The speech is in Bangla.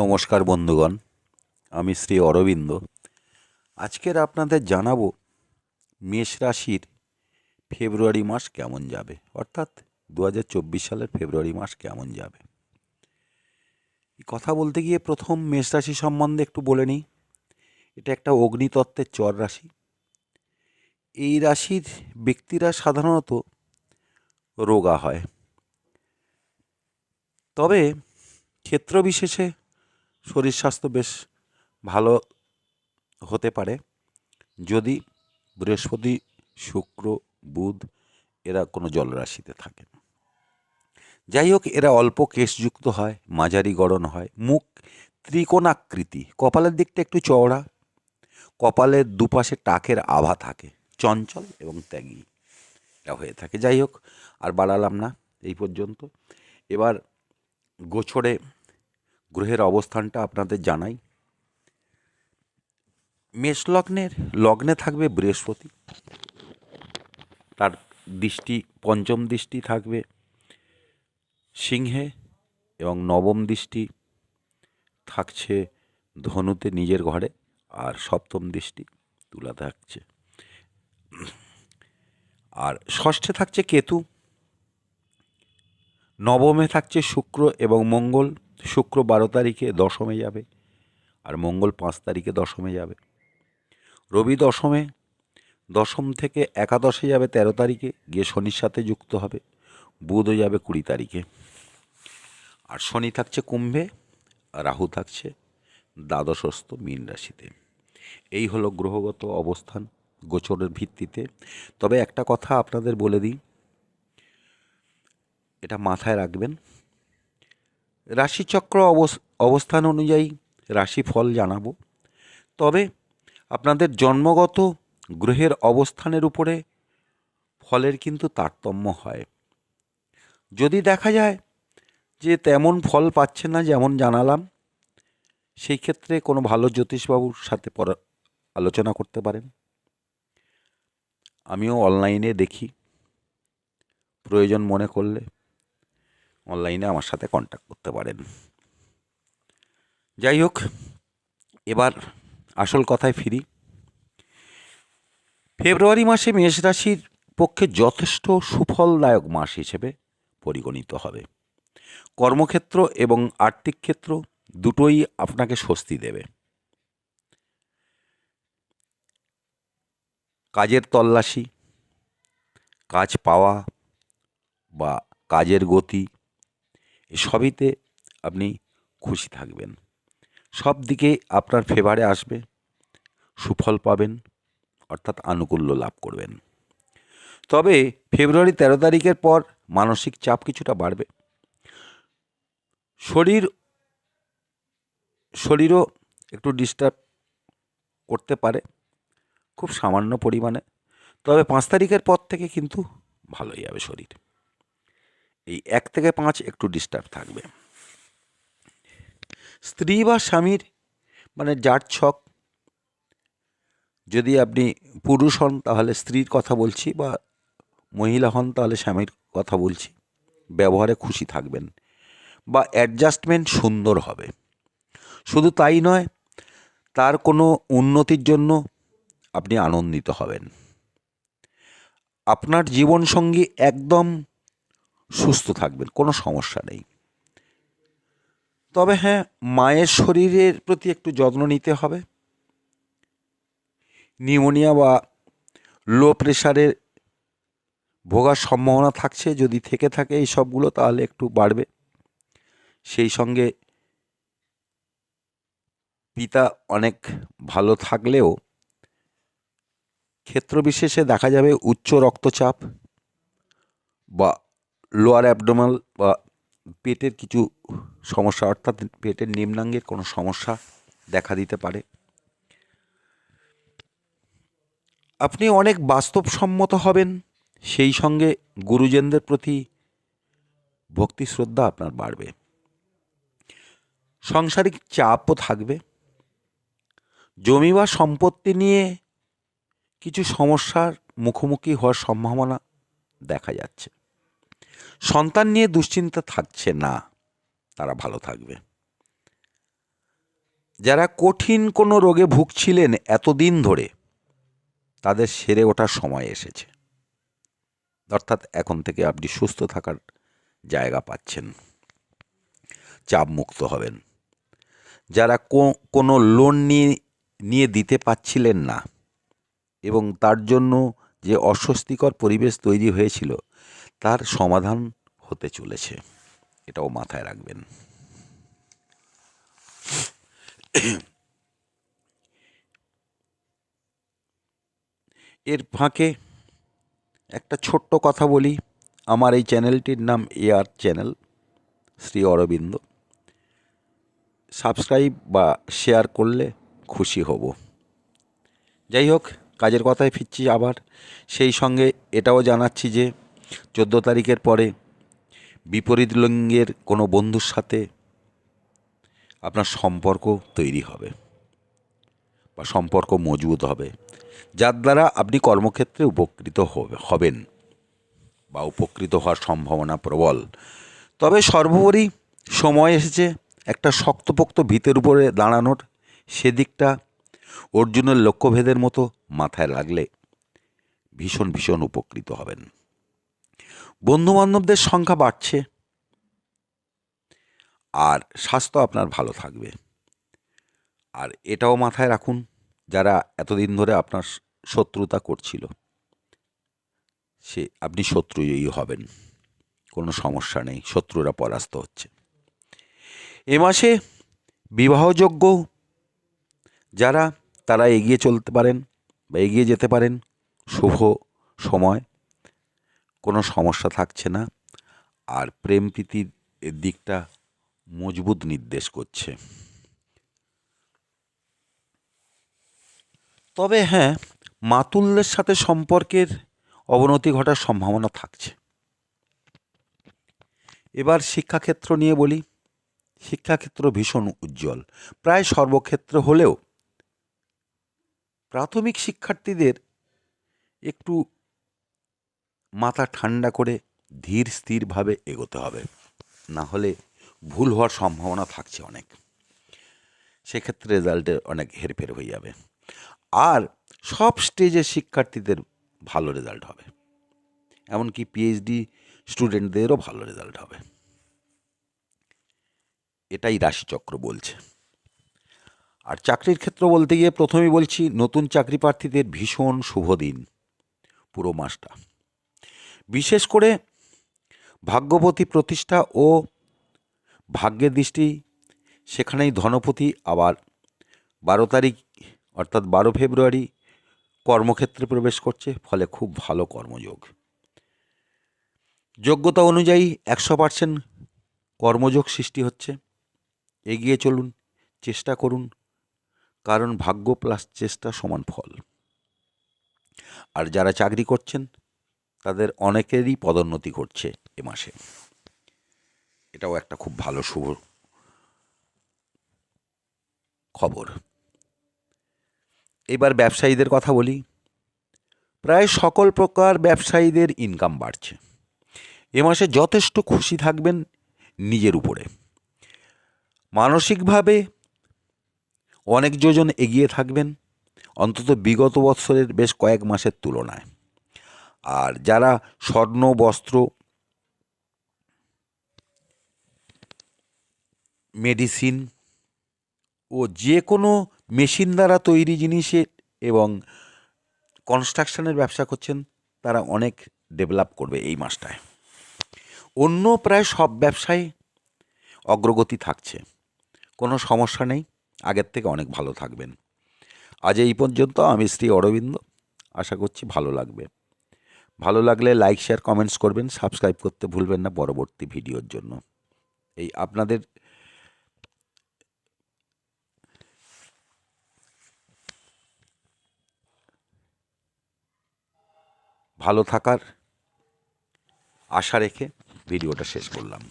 নমস্কার বন্ধুগণ, আমি শ্রী অরবিন্দ। আজকের আপনাদের জানাব মেষ রাশির ফেব্রুয়ারি মাস কেমন যাবে, অর্থাৎ দু হাজার চব্বিশ সালের ফেব্রুয়ারি মাস কেমন যাবে। কথা বলতে গিয়ে প্রথম মেষ রাশি সম্বন্ধে একটু বলে নিই, এটা একটা অগ্নিতত্ত্বের চর রাশি। এই রাশির ব্যক্তিরা সাধারণত রোগা হয়। তবে ক্ষেত্র বিশেষে শরীর স্বাস্থ্য বেশ ভালো হতে পারে। যদি বৃহস্পতি, শুক্র, বুধ এরা কোনো জলরাশিতে থাকে। যাই হোক, এরা অল্প কেশযুক্ত হয়, মাঝারি গড়ন হয়। মুখ ত্রিকোণাকৃতি, কপালের দিকটা একটু চওড়া। কপালের দুপাশে টাকের আভা থাকে, চঞ্চল এবং ত্যাগী এটা হয়ে থাকে। যাই হোক, আর বাড়ালাম না এই পর্যন্ত। এবার গোছরে গ্রহের অবস্থানটা আপনাদের জানাই। মেষ লগ্নের, লগ্নে থাকবে বৃহস্পতি। তার দৃষ্টি, পঞ্চম দৃষ্টি থাকবে সিংহে এবং নবম দৃষ্টি থাকছে ধনুতে নিজের ঘরে আর সপ্তম দৃষ্টি তুলা থাকছে। আর ষষ্ঠে থাকছে কেতু, নবমে থাকছে শুক্র এবং মঙ্গল শুক্র বারো তারিখে দশমে যাবে আর মঙ্গল পাঁচ তারিখে দশমে যাবে। রবি দশমে, দশম থেকে একাদশে যাবে তেরো তারিখে, গিয়ে শনির সাথে যুক্ত হবে। বুধও যাবে কুড়ি তারিখে। আর শনি থাকছে কুম্ভে, রাহু থাকছে দ্বাদশস্থ মীন রাশিতে। এই হলো গ্রহগত অবস্থান গোচরের ভিত্তিতে। তবে একটা কথা আপনাদের বলে দিই, এটা মাথায় রাখবেন রাশিচক্র অবস- অবস্থান অনুযায়ী রাশিফল জানাব। তবে আপনাদের জন্মগত গ্রহের অবস্থানের উপরে ফলের কিন্তু তারতম্য হয়। যদি দেখা যায় যে তেমন ফল পাচ্ছে না যেমন জানালাম, সেই ক্ষেত্রে কোনো ভালো জ্যোতিষবাবুর সাথে পরা, আলোচনা করতে পারেন। আমিও অনলাইনে দেখি। প্রয়োজন মনে করলে অনলাইনে আমার সাথে কন্ট্যাক্ট করতে পারেন। যাই হোক, এবার আসল কথায় ফিরি। ফেব্রুয়ারি মাসে মেষ রাশির পক্ষে যথেষ্ট সুফলদায়ক মাস হিসেবে পরিগণিত হবে। কর্মক্ষেত্র এবং আর্থিক ক্ষেত্র দুটোই আপনাকে স্বস্তি দেবে। কাজের তল্লাশি, কাজ পাওয়া বা কাজের গতি এসবইতে আপনি খুশি থাকবেন। সব দিকে আপনার ফেভারে আসবে, সুফল পাবেন, অর্থাৎ আনুকূল্য লাভ করবেন। তবে ফেব্রুয়ারি তেরো তারিখের পর মানসিক চাপ কিছুটা বাড়বে। শরীর, শরীরও একটু ডিস্টার্ব করতে পারে, খুব সামান্য পরিমাণে। তবে পাঁচ তারিখের পর থেকে কিন্তু ভালোই হবে শরীর। এই এক থেকে পাঁচ একটু ডিস্টার্ব থাকবে। স্ত্রী বা স্বামীর মানে যার ছক, যদি আপনি পুরুষ হন তাহলে স্ত্রীর কথা বলছি বা মহিলা হন তাহলে স্বামীর কথা বলছি। ব্যবহারে খুশি থাকবেন বা অ্যাডজাস্টমেন্ট সুন্দর হবে। শুধু তাই নয়, তার কোনো উন্নতির জন্য আপনি আনন্দিত হবেন। আপনার জীবনসঙ্গী একদম সুস্থ থাকবেন, কোনো সমস্যা নেই। তবে হ্যাঁ মায়ের শরীরের প্রতি একটু যত্ন নিতে হবে। নিউমোনিয়া বা লো প্রেশারের ভোগার সম্ভাবনা থাকছে, যদি থেকে থাকে এই সবগুলো তাহলে একটু বাড়বে। সেই সঙ্গে পিতা অনেক ভালো থাকলেও ক্ষেত্রবিশেষে দেখা যাবে উচ্চ রক্তচাপ বা লোয়ার অ্যাবডোমাল বা পেটের কিছু সমস্যা, অর্থাৎ পেটের নিম্নাঙ্গের কোনো সমস্যা দেখা দিতে পারে। আপনি অনেক বাস্তবসম্মত হবেন, সেই সঙ্গে গুরুজনদের প্রতি ভক্তি, শ্রদ্ধা আপনার বাড়বে। সাংসারিক চাপও থাকবে। জমি বা সম্পত্তি নিয়ে কিছু সমস্যার মুখোমুখি হওয়ার সম্ভাবনা দেখা যাচ্ছে। সন্তান নিয়ে দুশ্চিন্তা থাকছে না, তারা ভালো থাকবে। যারা কঠিন কোনো রোগে ভুগছিলেন এতদিন ধরে, তাদের সেরে ওঠার সময় এসেছে। অর্থাৎ এখন থেকে আপনি সুস্থ থাকার জায়গা পাচ্ছেন। চাপ মুক্ত হবেন। যারা কোনো লোন নিয়ে নিয়ে দিতে পারছিলেন না, এবং তার জন্য যে অস্বস্তিকর পরিবেশ তৈরি হয়েছিল তার সমাধান হতে চলেছে। এটাও মাথায় রাখবেন। এর ফাঁকে একটা ছোট্ট কথা বলি। আমার এই চ্যানেলটির নাম AR channel, Shri Aurobindo. Subscribe বা শেয়ার করলে খুশি হব। যাই হোক, কাজের কথায় ফিরছি আবার। সেই সঙ্গে এটাও জানাচ্ছি যে চোদ্দ তারিখের পরে বিপরীত লিঙ্গের কোনো বন্ধুর সাথে আপনার সম্পর্ক তৈরি হবে বা সম্পর্ক মজবুত হবে, যার দ্বারা আপনি কর্মক্ষেত্রে উপকৃত হবে, হবেন বা উপকৃত হওয়ার সম্ভাবনা প্রবল। তবে সর্বোপরি সময় এসেছে একটা শক্তপোক্ত ভিতের উপরে দাঁড়ানোর, সেদিকটা অর্জুনের লক্ষ্যভেদের মতো মাথায় লাগলে ভীষণ ভীষণ উপকৃত হবেন। বন্ধুবান্ধবদের সংখ্যা বাড়ছে। আর স্বাস্থ্য আপনার ভালো থাকবে। আর এটাও মাথায় রাখুন, যারা এতদিন ধরে আপনার শত্রুতা করছিল, সে, আপনি শত্রুই হবেন। কোনো সমস্যা নেই, শত্রুরা পরাস্ত হচ্ছে। এ মাসে বিবাহযোগ্য যারা, তারা এগিয়ে চলতে পারেন বা এগিয়ে যেতে পারেন। শুভ সময়। কোনো সমস্যা থাকছে না আর প্রেম প্রীতির দিকটা মজবুত নির্দেশ করছে। তবে হ্যাঁ মাতুল্যের সাথে সম্পর্কের অবনতি ঘটার সম্ভাবনা থাকছে। এবার শিক্ষাক্ষেত্র নিয়ে বলি। শিক্ষাক্ষেত্র ভীষণ উজ্জ্বল। প্রায় সর্বক্ষেত্র হলেও প্রাথমিক শিক্ষার্থীদের একটু মাথা ঠান্ডা করে ধীর স্থিরভাবে এগোতে হবে। না হলে ভুল হওয়ার সম্ভাবনা থাকছে অনেক। সেক্ষেত্রে রেজাল্টে অনেক হেরফের হয়ে যাবে। আর সব স্টেজের শিক্ষার্থীদের ভালো রেজাল্ট হবে। এমনকি পিএইচডি স্টুডেন্টদেরও ভালো রেজাল্ট হবে। এটাই রাশিচক্র বলছে। আর চাকরির ক্ষেত্র বলতে গিয়ে প্রথমেই বলছি, নতুন চাকরি প্রার্থীদের ভীষণ শুভ দিন। পুরো মাসটা। বিশেষ করে ভাগ্যবতী প্রতিষ্ঠা ও ভাগ্যের দৃষ্টি, সেখানেই ধনপতি আবার বারো তারিখ, অর্থাৎ বারো ফেব্রুয়ারি, কর্মক্ষেত্রে প্রবেশ করছে, ফলে খুব ভালো কর্মযোগ। যোগ্যতা অনুযায়ী একশো পার্সেন্ট কর্মযোগ সৃষ্টি হচ্ছে। এগিয়ে চলুন, চেষ্টা করুন, কারণ ভাগ্য প্লাস চেষ্টা সমান ফল। আর যারা চাকরি করছেন তাদের অনেকেরই পদোন্নতি ঘটছে এ মাসে। এটাও একটা খুব ভালো শুভ খবর। এবার ব্যবসায়ীদের কথা বলি। প্রায় সকল প্রকার ব্যবসায়ীদের ইনকাম বাড়ছে। এ মাসে যথেষ্ট খুশি থাকবেন নিজের উপরে। মানসিকভাবে অনেক যোজন এগিয়ে থাকবেন। অন্তত বিগত বৎসরের বেশ কয়েক মাসের তুলনায়। আর যারা স্বর্ণ, বস্ত্র মেডিসিন ও যে কোনো মেশিন দ্বারা তৈরি জিনিসের এবং কনস্ট্রাকশনের ব্যবসা করছেন, তারা অনেক ডেভেলপ করবে এই মাসটায়। অন্য প্রায় সব ব্যবসায় অগ্রগতি থাকছে। কোনো সমস্যা নেই, আগের থেকে অনেক ভালো থাকবেন। আজ এই পর্যন্ত আমি শ্রী অরবিন্দ। আশা করছি ভালো লাগবে। ভালো লাগলে লাইক শেয়ার কমেন্টস করবেন সাবস্ক্রাইব করতে ভুলবেন না পরবর্তী ভিডিওর জন্য। এই আপনাদের ভালো থাকার আশা রেখে ভিডিওটা শেষ করলাম।